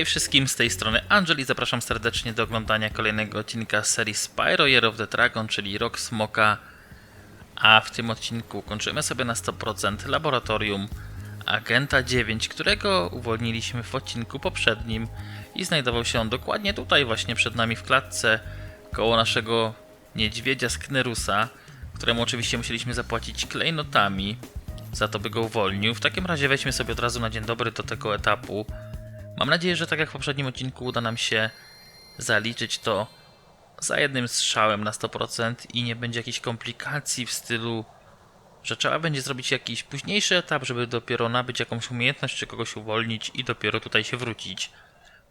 Hej wszystkim, z tej strony Angeli, zapraszam serdecznie do oglądania kolejnego odcinka serii Spyro Year of the Dragon, czyli Rok Smoka. A w tym odcinku kończymy sobie na 100% laboratorium Agenta 9, którego uwolniliśmy w odcinku poprzednim i znajdował się on dokładnie tutaj właśnie przed nami w klatce koło naszego niedźwiedzia Sknerusa, któremu oczywiście musieliśmy zapłacić klejnotami za to, by go uwolnił. W takim razie weźmy sobie od razu na dzień dobry do tego etapu. Mam nadzieję, że tak jak w poprzednim odcinku uda nam się zaliczyć to za jednym strzałem na 100% i nie będzie jakichś komplikacji w stylu, że trzeba będzie zrobić jakiś późniejszy etap, żeby dopiero nabyć jakąś umiejętność czy kogoś uwolnić i dopiero tutaj się wrócić.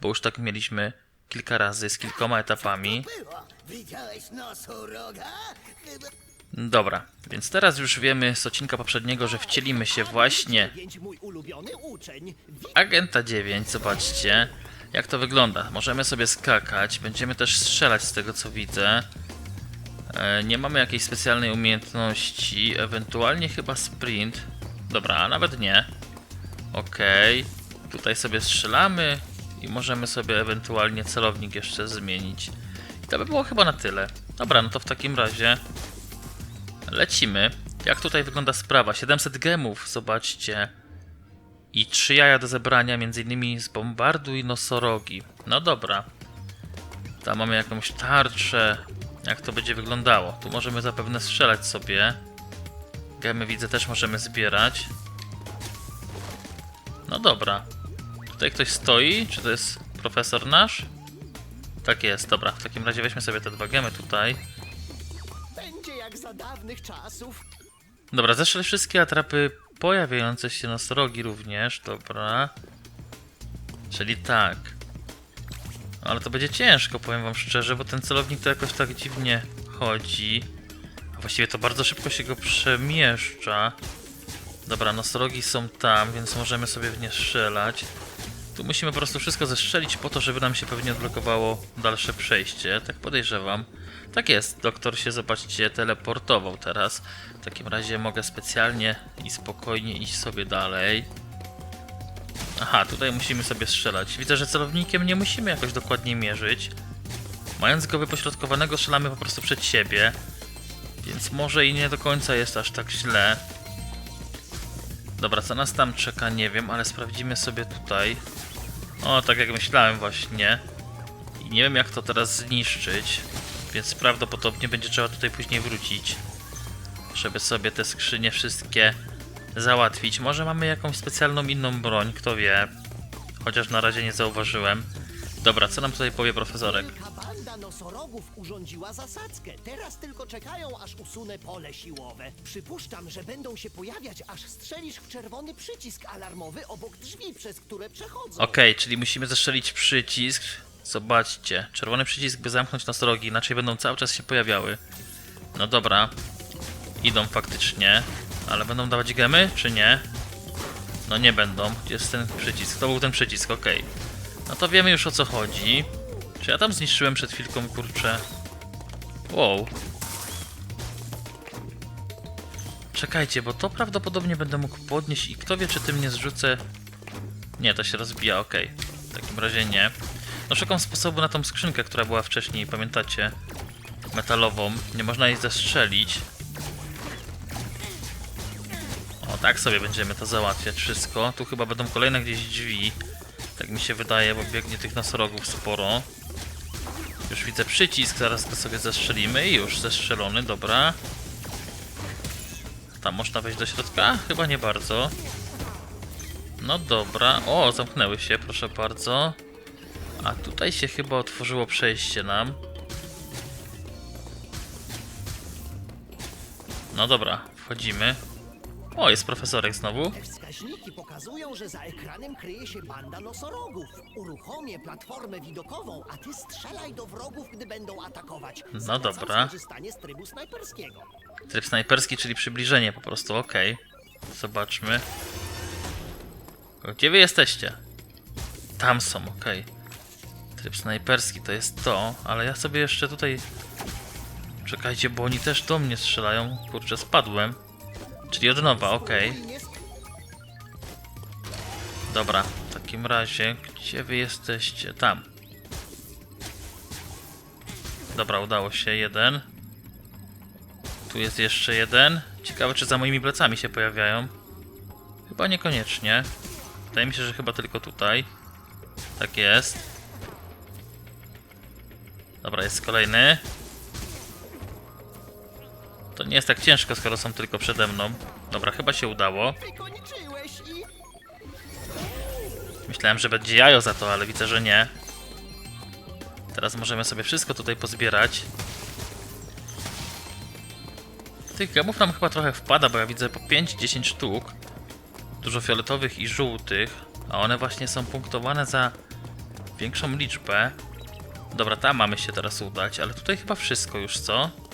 Bo już tak mieliśmy kilka razy z kilkoma etapami. Widziałeś nosoroga? Chyba... Dobra, więc teraz już wiemy z odcinka poprzedniego, że wcielimy się właśnie uczeń. Agenta 9, zobaczcie jak to wygląda. Możemy sobie skakać, będziemy też strzelać z tego co widzę. E, nie mamy jakiejś specjalnej umiejętności, ewentualnie chyba sprint. Dobra, a nawet nie. Okej, tutaj sobie strzelamy i możemy sobie ewentualnie celownik jeszcze zmienić. I to by było chyba na tyle. Dobra, no to w takim razie lecimy. Jak tutaj wygląda sprawa? 700 gemów, zobaczcie i trzy jaja do zebrania, m.in. z bombardu i nosorogi. No dobra. Tam mamy jakąś tarczę. Jak to będzie wyglądało? Tu możemy zapewne strzelać sobie. Gemy widzę też możemy zbierać. No dobra. Tutaj ktoś stoi? Czy to jest profesor nasz? Tak jest, dobra. W takim razie weźmy sobie te dwa gemy tutaj. Jak za dawnych czasów. Dobra, zeszły wszystkie atrapy pojawiające się nosorogi również, dobra. Czyli tak. Ale to będzie ciężko, powiem wam szczerze, bo ten celownik to jakoś tak dziwnie chodzi. A właściwie to bardzo szybko się go przemieszcza. Dobra, nosorogi są tam, więc możemy sobie w nie strzelać. Tu musimy po prostu wszystko zestrzelić po to, żeby nam się pewnie odblokowało dalsze przejście, tak podejrzewam. Tak jest, doktor się, zobaczcie, teleportował teraz. W takim razie mogę specjalnie i spokojnie iść sobie dalej. Aha, tutaj musimy sobie strzelać. Widzę, że celownikiem nie musimy jakoś dokładnie mierzyć. Mając go wypośrodkowanego, strzelamy po prostu przed siebie. Więc może i nie do końca jest aż tak źle. Dobra, co nas tam czeka, nie wiem, ale sprawdzimy sobie tutaj. O, tak jak myślałem właśnie. I nie wiem jak to teraz zniszczyć, więc prawdopodobnie będzie trzeba tutaj później wrócić, żeby sobie te skrzynie wszystkie załatwić. Może mamy jakąś specjalną inną broń, kto wie. Chociaż na razie nie zauważyłem. Dobra, co nam tutaj powie profesorek? Nosorogów urządziła zasadzkę. Teraz tylko czekają, aż usunę pole siłowe. Przypuszczam, że będą się pojawiać, aż strzelisz w czerwony przycisk alarmowy obok drzwi, przez które przechodzą. Okej, czyli musimy zestrzelić przycisk. Zobaczcie, czerwony przycisk, by zamknąć nosorogi, inaczej będą cały czas się pojawiały. No dobra, idą faktycznie, ale będą dawać gemy, czy nie? No nie będą. Jest ten przycisk? To był ten przycisk, okej. No to wiemy już o co chodzi. Ja tam zniszczyłem przed chwilką, kurczę? Wow. Czekajcie, bo to prawdopodobnie będę mógł podnieść i kto wie, czy tym nie zrzucę nie, to się rozbija, okej. W takim razie nie. No szukam sposobu na tą skrzynkę, która była wcześniej, pamiętacie? Metalową. Nie można jej zestrzelić. O, tak sobie będziemy to załatwiać wszystko. Tu chyba będą kolejne gdzieś drzwi. Tak mi się wydaje, bo biegnie tych nosorogów sporo. Już widzę przycisk, zaraz go sobie zestrzelimy już zestrzelony, dobra. Tam można wejść do środka? Chyba nie bardzo. No dobra. O, zamknęły się, proszę bardzo. A tutaj się chyba otworzyło przejście nam. No dobra, wchodzimy. O, jest profesorek znowu. Te wskaźniki pokazują, że za ekranem kryje się banda nosorogów. Uruchomię platformę widokową, a ty strzelaj do wrogów, gdy będą atakować. No Zalecam dobra. skorzystanie z trybu snajperskiego. Tryb snajperski, czyli przybliżenie po prostu, okej. Zobaczmy. Gdzie wy jesteście? Tam są, okej. Tryb snajperski to jest to, ale ja sobie jeszcze tutaj... Czekajcie, bo oni też do mnie strzelają. Kurczę, spadłem. Czyli od nowa, okej. Nie Dobra, w takim razie, gdzie wy jesteście? Tam. Dobra, udało się. Jeden. Tu jest jeszcze jeden. Ciekawe, czy za moimi plecami się pojawiają. Chyba niekoniecznie. Wydaje mi się, że chyba tylko tutaj. Tak jest. Dobra, jest kolejny. To nie jest tak ciężko, skoro są tylko przede mną. Dobra, chyba się udało. Myślałem, że będzie jajo za to, ale widzę, że nie. Teraz możemy sobie wszystko tutaj pozbierać. Tych gemów nam chyba trochę wpada, bo ja widzę po 5-10 sztuk. Dużo fioletowych i żółtych, a one właśnie są punktowane za większą liczbę. Dobra, tam mamy się teraz udać, ale tutaj chyba wszystko już, co?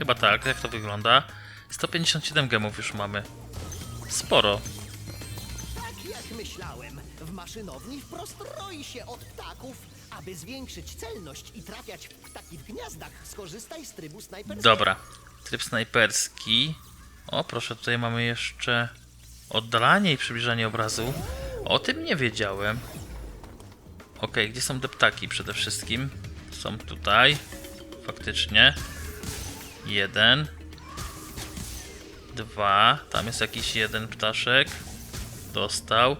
Chyba tak, jak to wygląda. 157 gemów już mamy. Sporo. Tak jak myślałem, w maszynowni wprost roi się od ptaków. Aby zwiększyć celność i trafiać w ptaki w gniazdach, skorzystaj z trybu snajperskiego. Dobra. Tryb snajperski. O, proszę, tutaj mamy jeszcze oddalanie i przybliżanie obrazu. O tym nie wiedziałem. Ok, gdzie są te ptaki przede wszystkim? Są tutaj. Faktycznie. Jeden. Dwa. Tam jest jakiś jeden ptaszek. Dostał.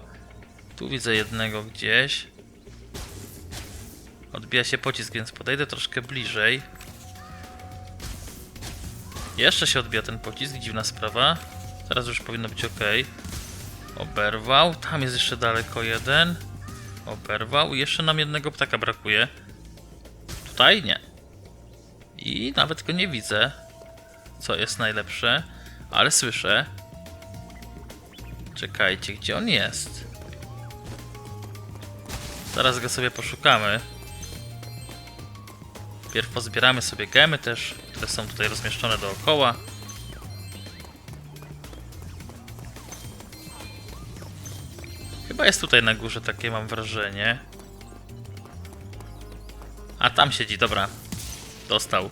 Tu widzę jednego gdzieś. Odbija się pocisk, więc podejdę troszkę bliżej. Jeszcze się odbija ten pocisk, dziwna sprawa. Teraz już powinno być ok. Oberwał. Tam jest jeszcze daleko jeden. Oberwał. Jeszcze nam jednego ptaka brakuje. Tutaj nie. I nawet go nie widzę. Co jest najlepsze. Ale słyszę. Czekajcie, gdzie on jest? Zaraz go sobie poszukamy. Pierw pozbieramy sobie gemy też, które są tutaj rozmieszczone dookoła. Chyba jest tutaj na górze, takie mam wrażenie. A tam siedzi, dobra. Dostał.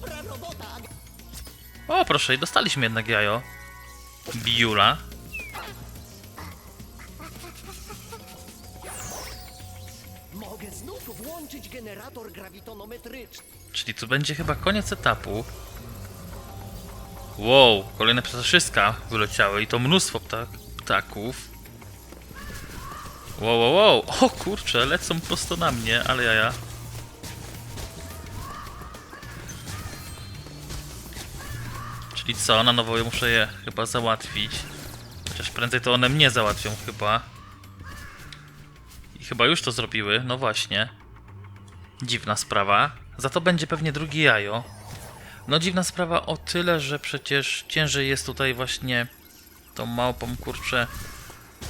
Dobra robota. O, proszę, i dostaliśmy jednak jajo. Biula. Mogę znów włączyć generator grawitonometryczny. Czyli tu będzie chyba koniec etapu. Wow, kolejne ptaszyska wyleciały i to mnóstwo ptak ptaków. Wow, wow, wow. O kurczę, lecą prosto na mnie, ale jaja. Czyli co, na nowo muszę je chyba załatwić. Chociaż prędzej to one mnie załatwią chyba. I chyba już to zrobiły, no właśnie. Dziwna sprawa. Za to będzie pewnie drugie jajo. No dziwna sprawa o tyle, że przecież ciężej jest tutaj właśnie tą małpą kurczę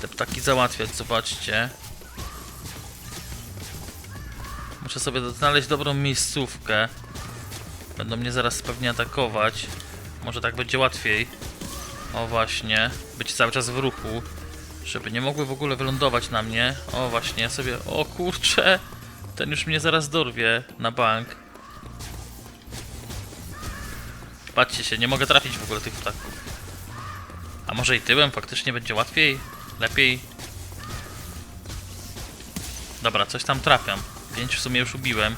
te ptaki załatwiać, zobaczcie. Muszę sobie znaleźć dobrą miejscówkę. Będą mnie zaraz pewnie atakować. Może tak będzie łatwiej. O właśnie, być cały czas w ruchu. Żeby nie mogły w ogóle wylądować na mnie. O właśnie, ja sobie... O kurczę! Ten już mnie zaraz dorwie na bank. Patrzcie się, nie mogę trafić w ogóle tych ptaków. A może i tyłem faktycznie będzie łatwiej? Lepiej? Dobra, coś tam trafiam. 5 w sumie już ubiłem.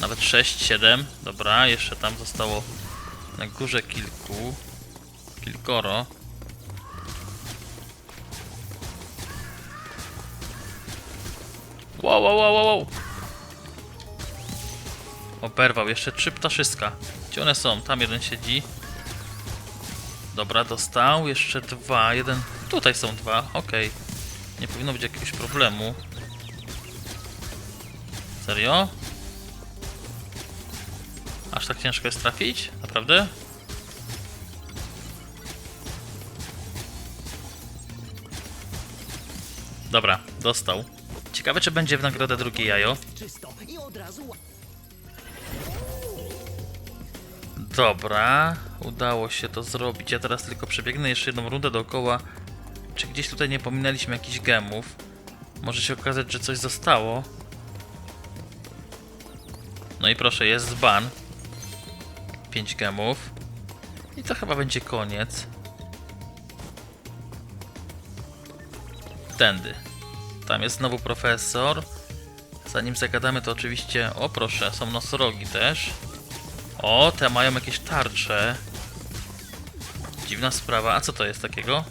Nawet 6, 7. Dobra, jeszcze tam zostało na górze kilku. Kilkoro. Wow, wow, wow, wow. Oberwał, jeszcze trzy ptaszyska. Gdzie one są? Tam jeden siedzi. Dobra, dostał. Jeszcze dwa. Jeden. Tutaj są dwa. Okej. Nie powinno być jakiegoś problemu. Serio? Aż tak ciężko jest trafić? Naprawdę? Dobra, dostał. Ciekawe, czy będzie w nagrodę drugie jajo. Dobra, udało się to zrobić. Ja teraz tylko przebiegnę jeszcze jedną rundę dookoła. Czy gdzieś tutaj nie pominęliśmy jakichś gemów? Może się okazać, że coś zostało. No i proszę, jest ban. 5 gemów. I to chyba będzie koniec. tędy. Tam jest znowu profesor. Zanim zagadamy, to oczywiście. O, proszę, są nosorogi też. O, te mają jakieś tarcze. Dziwna sprawa. A co to jest takiego?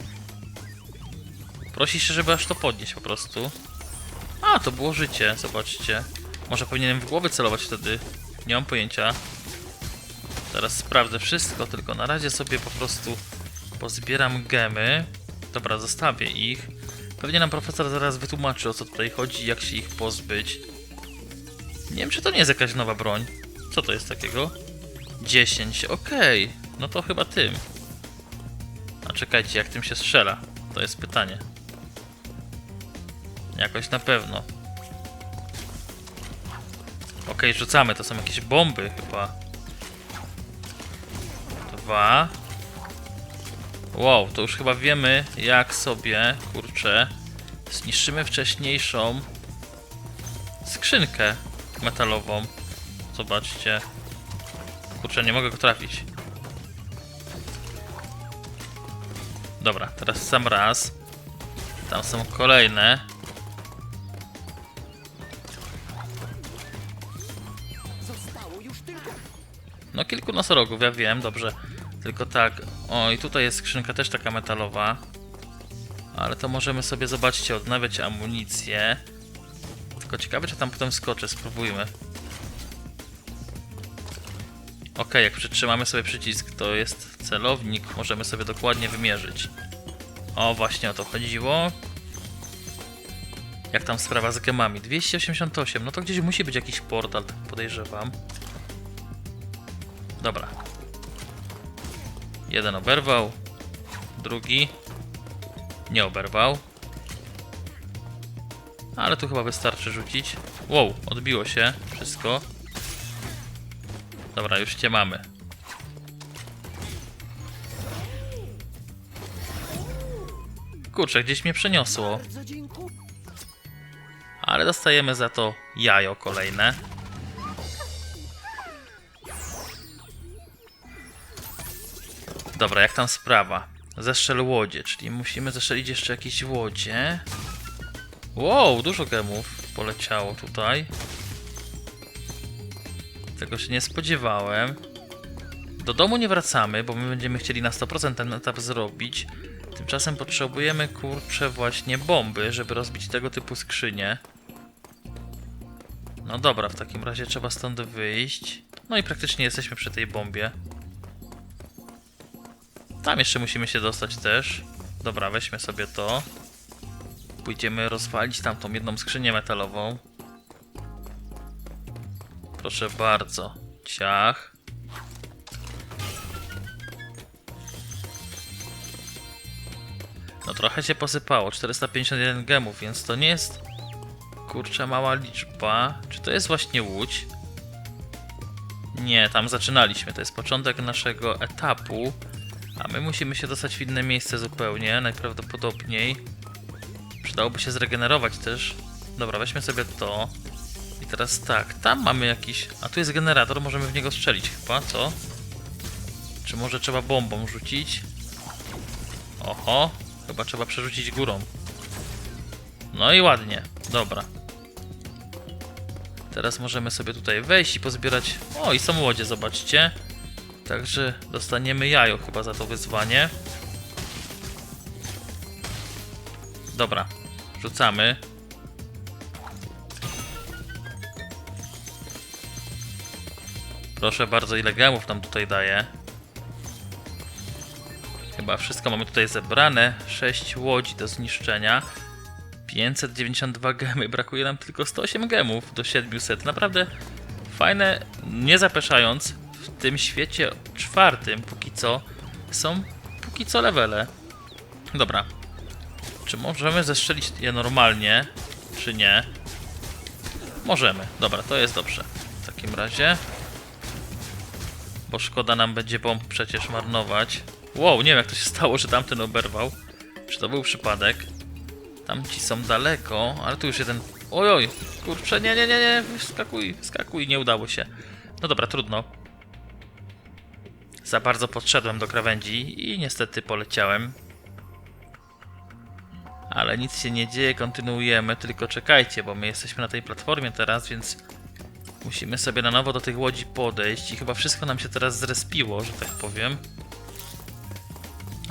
Prosi się, żeby aż to podnieść po prostu. A, to było życie, zobaczcie. Może powinienem w głowy celować wtedy. Nie mam pojęcia. Teraz sprawdzę wszystko, tylko na razie sobie po prostu pozbieram gemy. Dobra, zostawię ich. Pewnie nam profesor zaraz wytłumaczy o co tutaj chodzi, jak się ich pozbyć. Nie wiem, czy to nie jest jakaś nowa broń. Co to jest takiego? 10, okej. No to chyba tym. A czekajcie, jak tym się strzela? To jest pytanie. Jakoś na pewno. Okej, rzucamy. To są jakieś bomby chyba. Dwa. Wow, to już chyba wiemy, jak sobie, kurczę, zniszczymy wcześniejszą skrzynkę metalową. Zobaczcie. Kurczę, nie mogę go trafić. Dobra, teraz sam raz. Tam są kolejne. No kilku nosorogów, ja wiem, dobrze. Tylko tak, o i tutaj jest skrzynka też taka metalowa. Ale to możemy sobie, zobaczcie, odnawiać amunicję. Tylko ciekawe, czy tam potem skoczę, spróbujmy. Ok, jak przytrzymamy sobie przycisk, to jest celownik, możemy sobie dokładnie wymierzyć. O, właśnie o to chodziło. Jak tam sprawa z gemami? 288, no to gdzieś musi być jakiś portal, tak podejrzewam. Dobra. Jeden oberwał. Drugi. Nie oberwał. Ale tu chyba wystarczy rzucić. Wow, odbiło się wszystko. Dobra, już cię mamy. Kurczę, gdzieś mnie przeniosło. Ale dostajemy za to jajo kolejne. Dobra, jak tam sprawa? Zestrzel łodzie, czyli musimy zestrzelić jeszcze jakieś łodzie. Wow, dużo gemów poleciało tutaj. Tego się nie spodziewałem. Do domu nie wracamy, bo my będziemy chcieli na 100% ten etap zrobić. Tymczasem potrzebujemy, kurczę, właśnie bomby, żeby rozbić tego typu skrzynie. No dobra, w takim razie trzeba stąd wyjść. No i praktycznie jesteśmy przy tej bombie. Tam jeszcze musimy się dostać też. Dobra, weźmy sobie to. Pójdziemy rozwalić tamtą jedną skrzynię metalową. Proszę bardzo. Ciach. No trochę się posypało. 451 gemów, więc to nie jest kurczę mała liczba. Czy to jest właśnie łódź? Nie, tam zaczynaliśmy. To jest początek naszego etapu. A my musimy się dostać w inne miejsce zupełnie, najprawdopodobniej. Przydałoby się zregenerować też. Dobra, weźmy sobie to. I teraz tak, tam mamy jakiś... A tu jest generator, możemy w niego strzelić chyba, co? Czy może trzeba bombą rzucić? Oho, chyba trzeba przerzucić górą. No i ładnie, dobra. Teraz możemy sobie tutaj wejść i pozbierać... O, i są łodzie, zobaczcie. Także dostaniemy jajo chyba za to wyzwanie. Dobra, rzucamy. Proszę bardzo, ile gemów nam tutaj daje. Chyba wszystko mamy tutaj zebrane. 6 łodzi do zniszczenia. 592 gemy. Brakuje nam tylko 108 gemów do 700. Naprawdę fajne, nie zapeszając, w tym świecie czwartym póki co są póki co levele. Dobra. Czy możemy zestrzelić je normalnie, czy nie? Możemy. Dobra, to jest dobrze. W takim razie. Bo szkoda nam będzie bomb przecież marnować. Wow, nie wiem jak to się stało, że tamten oberwał. Czy to był przypadek? Tamci są daleko, ale tu już jeden... Ojoj, kurczę, nie, nie, nie, nie, wskakuj, wskakuj, nie udało się. No dobra, trudno. Za bardzo podszedłem do krawędzi i niestety poleciałem. Ale nic się nie dzieje, kontynuujemy, tylko czekajcie, bo my jesteśmy na tej platformie teraz, więc musimy sobie na nowo do tych łodzi podejść i chyba wszystko nam się teraz zrespiło, że tak powiem.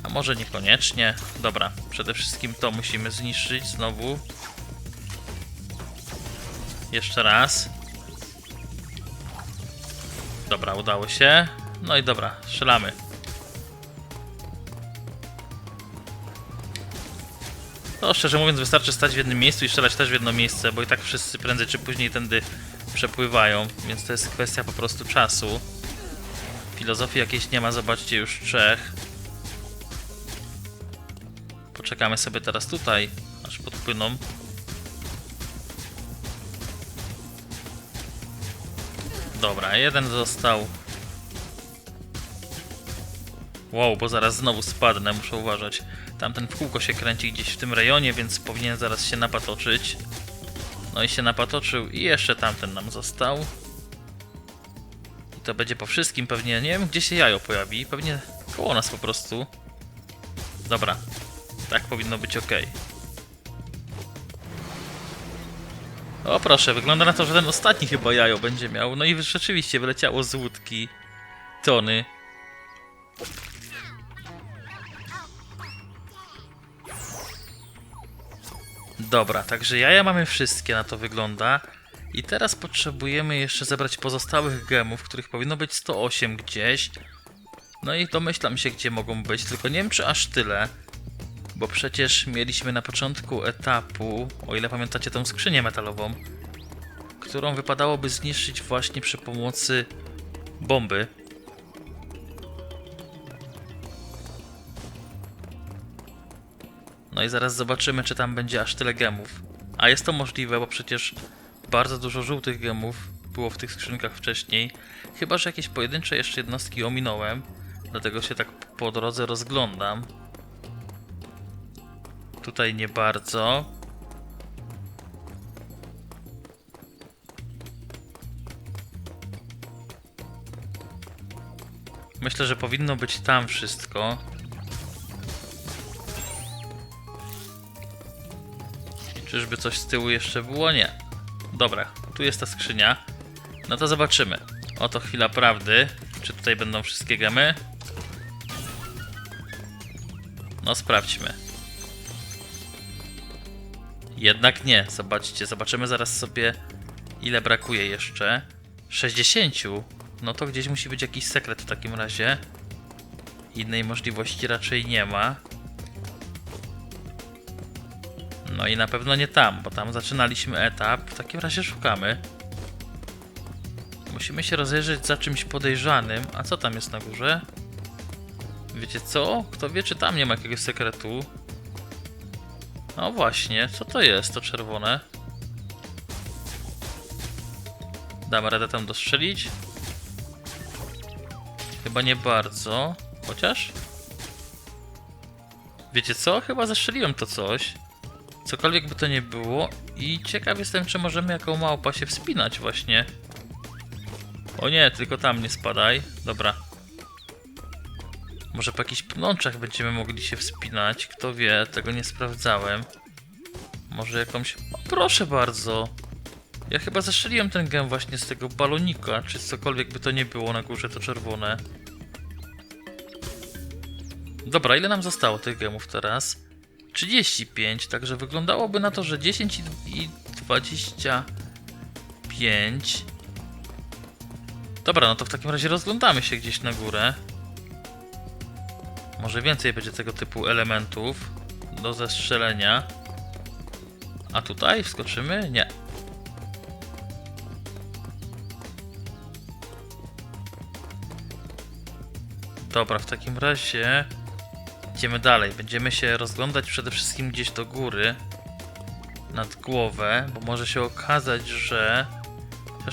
A może niekoniecznie. Dobra, przede wszystkim to musimy zniszczyć znowu. Jeszcze raz. Dobra, udało się. No i dobra, strzelamy. No, szczerze mówiąc, wystarczy stać w jednym miejscu i strzelać też w jedno miejsce, bo i tak wszyscy prędzej czy później tędy przepływają, więc to jest kwestia po prostu czasu. Filozofii jakiejś nie ma, zobaczcie już trzech. Poczekamy sobie teraz tutaj, aż podpłyną. Dobra, jeden został. Wow, bo zaraz znowu spadnę, muszę uważać. Tamten w kółko się kręci gdzieś w tym rejonie, więc powinien zaraz się napatoczyć. No i się napatoczył i jeszcze tamten nam został. I to będzie po wszystkim pewnie, nie wiem gdzie się jajo pojawi, pewnie koło nas po prostu. Dobra, tak powinno być ok. O proszę, wygląda na to, że ten ostatni chyba jajo będzie miał. No i rzeczywiście wyleciało z łódki tony. Dobra, także jaja mamy wszystkie, na to wygląda. I teraz potrzebujemy jeszcze zebrać pozostałych gemów, których powinno być 108 gdzieś. No i domyślam się, gdzie mogą być, tylko nie wiem, czy aż tyle. Bo przecież mieliśmy na początku etapu, o ile pamiętacie tą skrzynię metalową, którą wypadałoby zniszczyć właśnie przy pomocy bomby. No i zaraz zobaczymy, czy tam będzie aż tyle gemów. A jest to możliwe, bo przecież bardzo dużo żółtych gemów było w tych skrzynkach wcześniej. Chyba, że jakieś pojedyncze jeszcze jednostki ominąłem. Dlatego się tak po drodze rozglądam. Tutaj nie bardzo. Myślę, że powinno być tam wszystko. Czyżby coś z tyłu jeszcze było? Nie. Dobra, tu jest ta skrzynia. No to zobaczymy. Oto chwila prawdy. Czy tutaj będą wszystkie gemy? No sprawdźmy. Jednak nie. Zobaczcie, zobaczymy zaraz sobie ile brakuje jeszcze. 60. No to gdzieś musi być jakiś sekret w takim razie. Innej możliwości raczej nie ma. No i na pewno nie tam, bo tam zaczynaliśmy etap. W takim razie szukamy. Musimy się rozejrzeć za czymś podejrzanym. A co tam jest na górze? Wiecie co? Kto wie, czy tam nie ma jakiegoś sekretu? No właśnie, co to jest to czerwone? Dam radę tam dostrzelić? Chyba nie bardzo. Chociaż? Wiecie co? Chyba zestrzeliłem to coś. Cokolwiek by to nie było. I ciekaw jestem, czy możemy jako małpa się wspinać właśnie. O nie, tylko tam nie spadaj. Dobra. Może po jakichś pnączach będziemy mogli się wspinać. Kto wie, tego nie sprawdzałem. Może jakąś... O, proszę bardzo. Ja chyba zestrzeliłem ten gem właśnie z tego balonika, czy cokolwiek by to nie było na górze, to czerwone. Dobra, ile nam zostało tych gemów teraz? 35, także wyglądałoby na to, że 10 i i 25. Dobra, no to w takim razie rozglądamy się gdzieś na górę. Może więcej będzie tego typu elementów do zestrzelenia. A tutaj wskoczymy? Nie. Dobra, w takim razie idziemy dalej. Będziemy się rozglądać przede wszystkim gdzieś do góry, nad głowę, bo może się okazać, że.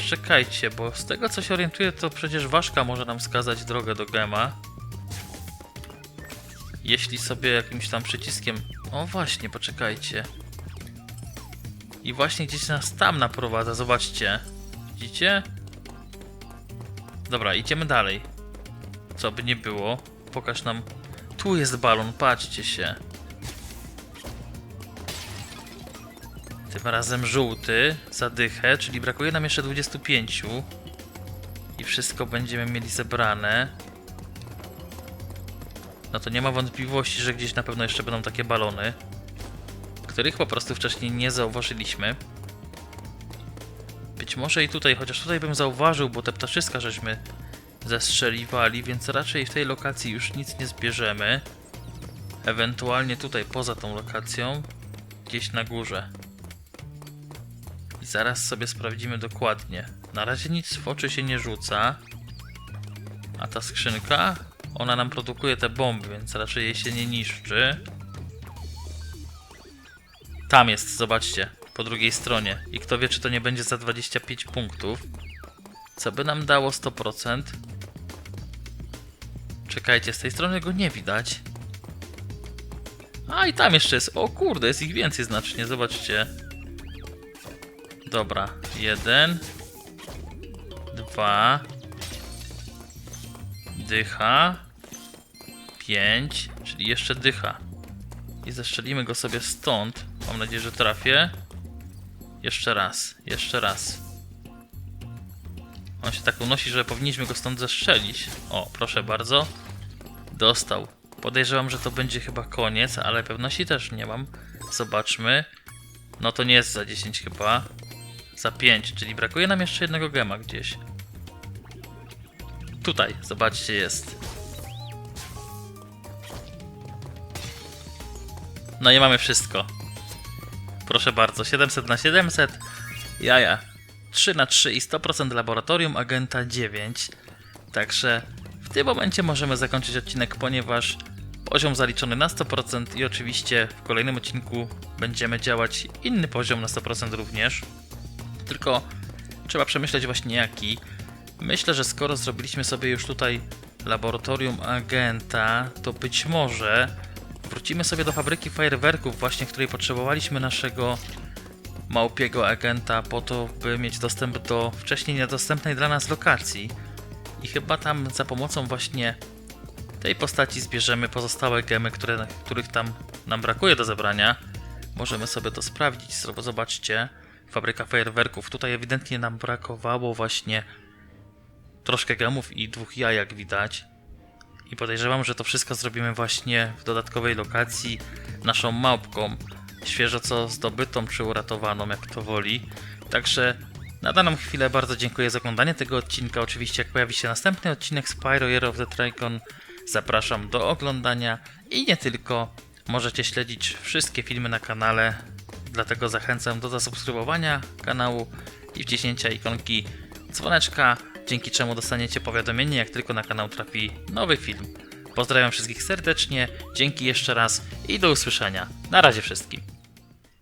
Czekajcie, bo z tego co się orientuję, to przecież ważka może nam wskazać drogę do gema. Jeśli sobie jakimś tam przyciskiem. O właśnie, poczekajcie. I właśnie gdzieś nas tam naprowadza, zobaczcie. Widzicie? Dobra, idziemy dalej. Co by nie było. Pokaż nam. Tu jest balon, patrzcie się. Tym razem żółty, zadychę, czyli brakuje nam jeszcze 25. I wszystko będziemy mieli zebrane. No to nie ma wątpliwości, że gdzieś na pewno jeszcze będą takie balony, których po prostu wcześniej nie zauważyliśmy. Być może i tutaj, chociaż tutaj bym zauważył, bo te ptaszyska żeśmy zestrzeliwali, więc raczej w tej lokacji już nic nie zbierzemy. Ewentualnie tutaj poza tą lokacją, gdzieś na górze. I zaraz sobie sprawdzimy dokładnie. Na razie nic w oczy się nie rzuca. A ta skrzynka, ona nam produkuje te bomby, więc raczej jej się nie niszczy. Tam jest, zobaczcie, po drugiej stronie. I kto wie, czy to nie będzie za 25 punktów. Co by nam dało 100%. Czekajcie, z tej strony go nie widać. A i tam jeszcze jest. O kurde, jest ich więcej znacznie, zobaczcie. Dobra, jeden, dwa, dycha, pięć, czyli jeszcze dycha. I zestrzelimy go sobie stąd. Mam nadzieję, że trafię. Jeszcze raz, jeszcze raz. On się tak unosi, że powinniśmy go stąd zestrzelić. O, proszę bardzo. Dostał. Podejrzewam, że to będzie chyba koniec, ale pewności też nie mam. Zobaczmy. No to nie jest za 10 chyba. Za 5, czyli brakuje nam jeszcze jednego gema gdzieś. Tutaj, zobaczcie, jest. No i mamy wszystko. Proszę bardzo, 700 na 700. Jaja. 3 na 3 i 100% laboratorium agenta 9. Także w tym momencie możemy zakończyć odcinek, ponieważ poziom zaliczony na 100% i oczywiście w kolejnym odcinku będziemy działać inny poziom na 100% również. Tylko trzeba przemyśleć właśnie jaki. Myślę, że skoro zrobiliśmy sobie już tutaj laboratorium agenta, to być może wrócimy sobie do fabryki fajerwerków, właśnie w której potrzebowaliśmy naszego małpiego agenta po to, by mieć dostęp do wcześniej niedostępnej dla nas lokacji. I chyba tam za pomocą właśnie tej postaci zbierzemy pozostałe gemy, które, których tam nam brakuje do zebrania. Możemy sobie to sprawdzić. Zobaczcie, fabryka fajerwerków. Tutaj ewidentnie nam brakowało właśnie troszkę gemów i dwóch jaj, jak widać. I podejrzewam, że to wszystko zrobimy właśnie w dodatkowej lokacji naszą małpką. Świeżo co zdobytą czy uratowaną, jak to woli. Także na daną chwilę bardzo dziękuję za oglądanie tego odcinka. Oczywiście jak pojawi się następny odcinek Spyro Year of the Dragon, zapraszam do oglądania i nie tylko. Możecie śledzić wszystkie filmy na kanale, dlatego zachęcam do zasubskrybowania kanału i wciśnięcia ikonki dzwoneczka, dzięki czemu dostaniecie powiadomienie, jak tylko na kanał trafi nowy film. Pozdrawiam wszystkich serdecznie, dzięki jeszcze raz i do usłyszenia. Na razie wszystkim.